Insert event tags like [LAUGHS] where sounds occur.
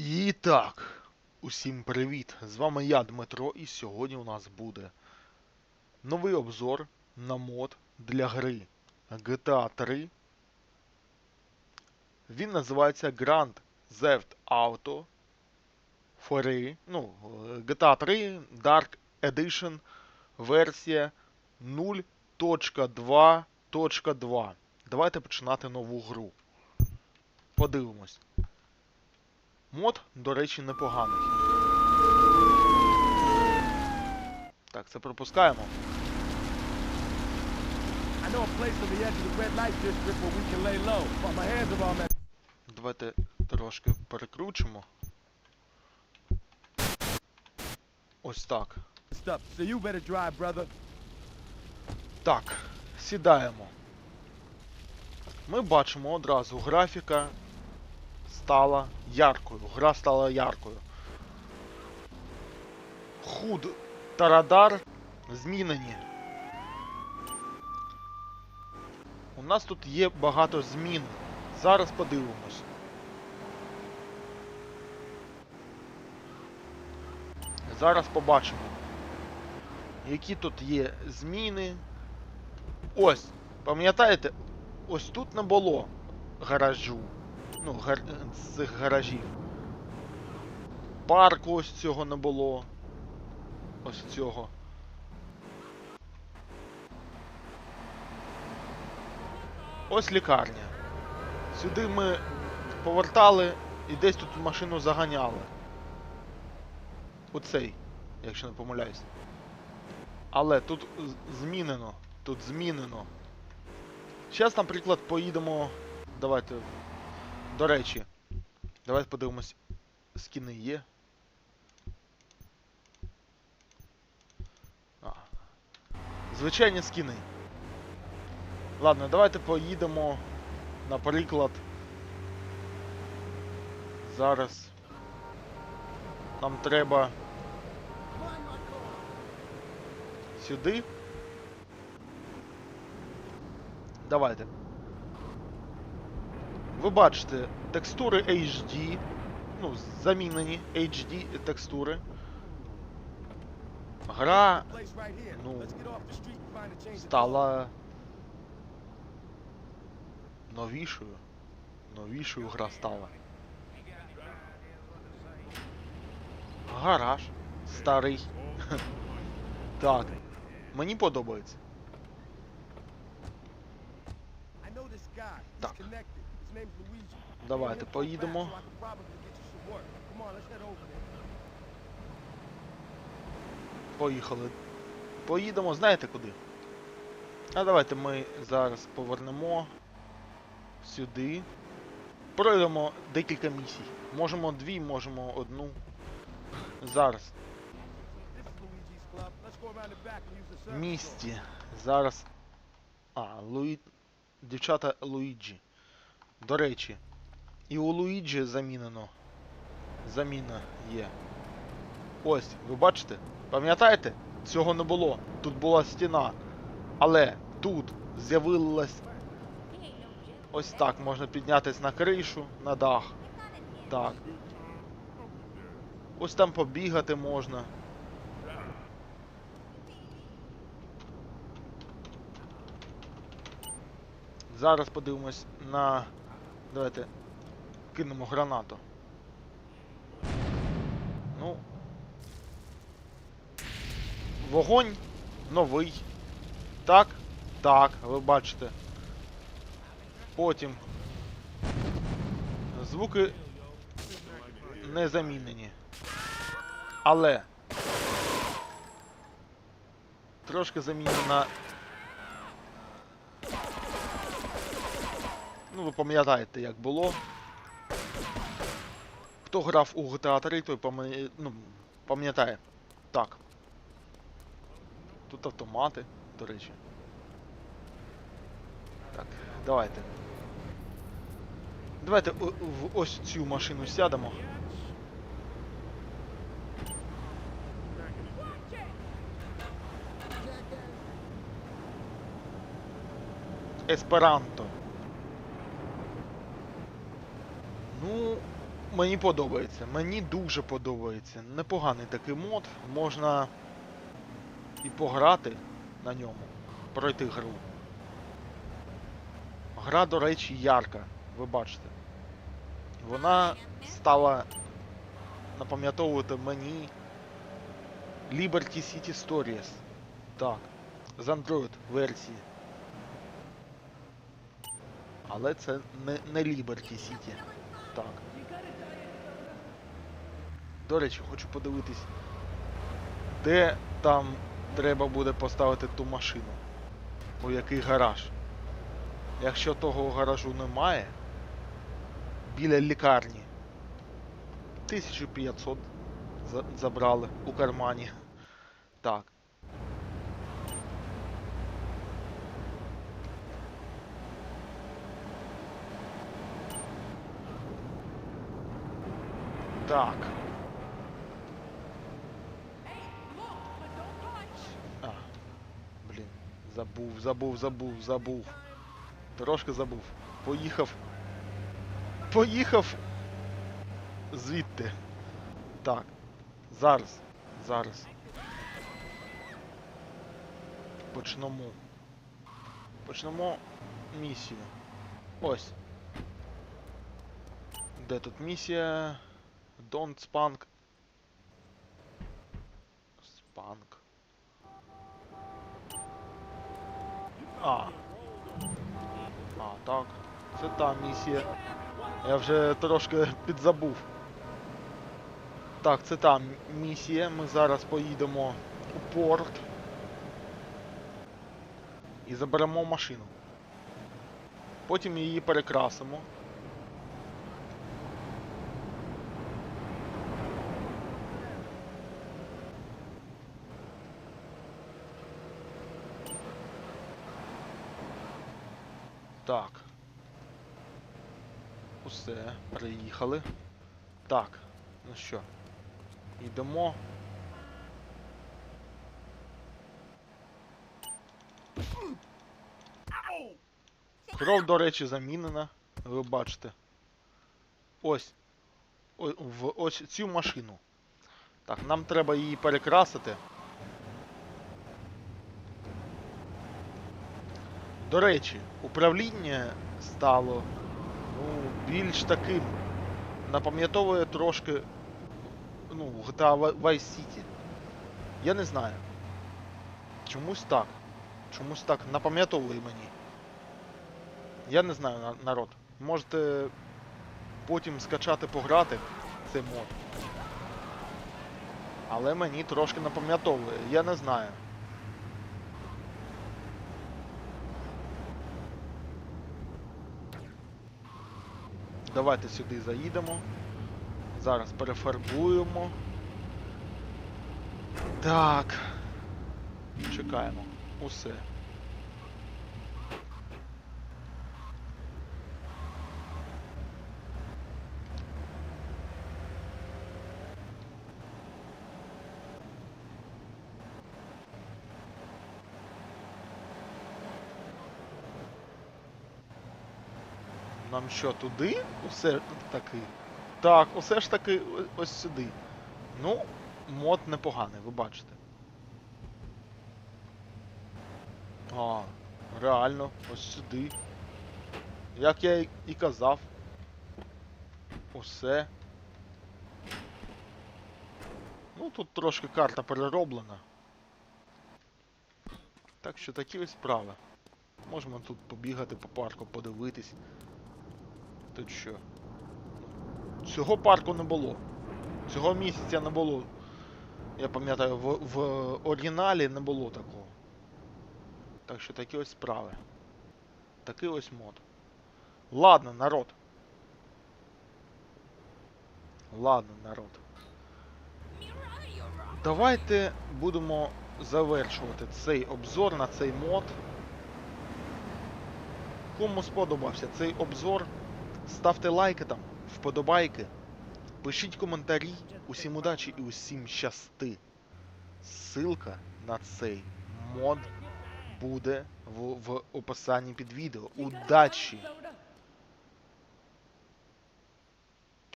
І так, усім привіт! З вами я, Дмитро, і сьогодні у нас буде новий обзор на мод для гри GTA 3. Він називається Grand Theft Auto 3. Ну, GTA 3 Dark Edition версія 0.2.2. Давайте починати нову гру. Подивимось. Мод, до речі, непоганий. Так, це пропускаємо. Давайте трошки перекручимо. Ось так. Так, сідаємо. Ми бачимо одразу, графіка стала яркою. Гра стала яркою. Худ та радар змінені. У нас тут є багато змін. Зараз подивимось. Зараз побачимо, які тут є зміни. Ось, пам'ятаєте, ось тут не було гаражу. Ну, гар... цих гаражів. Парку ось цього не було. Ось цього. Ось лікарня. Сюди ми повертали і десь тут машину заганяли. Оцей, якщо не помиляюсь. Але тут змінено. Тут змінено. Зараз, наприклад, поїдемо. Давайте. До речі. Давайте подивимось. Скіни є. А. Звичайні скіни. Ладно, давайте поїдемо. Наприклад. Зараз. Нам треба. Сюди. Давайте. Ви бачите, текстури HD. Ну, замінені HD текстури. Гра. Ну, стала новішою. Новішою гра стала. Гараж. Старий. [LAUGHS] так. Мені подобається. Так. Давайте поїдемо. Поїхали. Поїдемо, знаєте куди? А давайте ми зараз повернемо сюди. Пройдемо декілька місій. Можемо дві, можемо одну. Зараз. Місті. Зараз. А, Луї... Дівчата Луїджі. До речі. І у Луїджі замінено. Заміна є. Ось, ви бачите? Пам'ятаєте? Цього не було. Тут була стіна. Але тут з'явилась. Ось так можна піднятися на кришу, на дах. Так. Ось там побігати можна. Зараз подивимось на. Давайте кинемо гранату. Ну. Вогонь новий. Так? Так, ви бачите. Потім. Звуки не замінені. Але. Трошки замінена Ну, ви пам'ятаєте, як було. Хто грав у GTA 3, той пам'ятає. Ну, пам'ятає. Так. Тут автомати, до речі. Так, давайте. Давайте в ось цю машину сядемо. Есперанто. Ну, мені подобається. Мені дуже подобається. Непоганий такий мод. Можна і пограти на ньому, пройти гру. Гра, до речі, ярка, ви бачите. Вона стала напам'ятовувати мені Liberty City Stories. Так, з Android версії. Але це не, не Liberty City. Так. До речі, хочу подивитись, де там треба буде поставити ту машину. У який гараж. Якщо того гаражу немає, біля лікарні. 1500 забрали у кармані. Так. Так. А, блін, забув, забув, забув, забув. Трошки забув. Поїхав. Поїхав звідти. Так. Зараз. Зараз. Почнемо. Почнемо місію. Ось. Де тут місія? Don't spunk. Spunk. А. А, так. Це та місія. Я вже трошки підзабув. Так, це та місія. Ми зараз поїдемо у порт. І заберемо машину. Потім її перекрасимо. Так. Усе, приїхали. Так, ну що, йдемо. Кров, до речі, замінена, ви бачите. Ось. О- В ось цю машину. Так, нам треба її перекрасити. До речі, управління стало ну, більш таким. Напам'ятовує трошки ну, GTA Vice City. Я не знаю. Чомусь так. Чомусь так напам'ятовує мені. Я не знаю, народ. Можете потім скачати пограти цей мод. Але мені трошки напам'ятовує. Я не знаю. Давайте сюди заїдемо. Зараз перефарбуємо. Так. Чекаємо. Усе. Нам що, туди? Усе таки. Так, усе ж таки ось сюди. Ну, мод непоганий, ви бачите. А, реально, ось сюди. Як я і казав. Усе. Ну, тут трошки карта перероблена. Так що такі ось справи. Можемо тут побігати по парку, подивитись. Тут що? Цього парку не було. Цього місяця не було. Я пам'ятаю, в, в оригіналі не було такого. Так що такі ось справи. Такий ось мод. Ладно, народ. Ладно, народ. Давайте будемо завершувати цей обзор на цей мод. Кому сподобався цей обзор, ставте лайки там, вподобайки, пишіть коментарі, усім удачі і усім щасти. Ссылка на цей мод буде в, в описанні під відео. Удачі!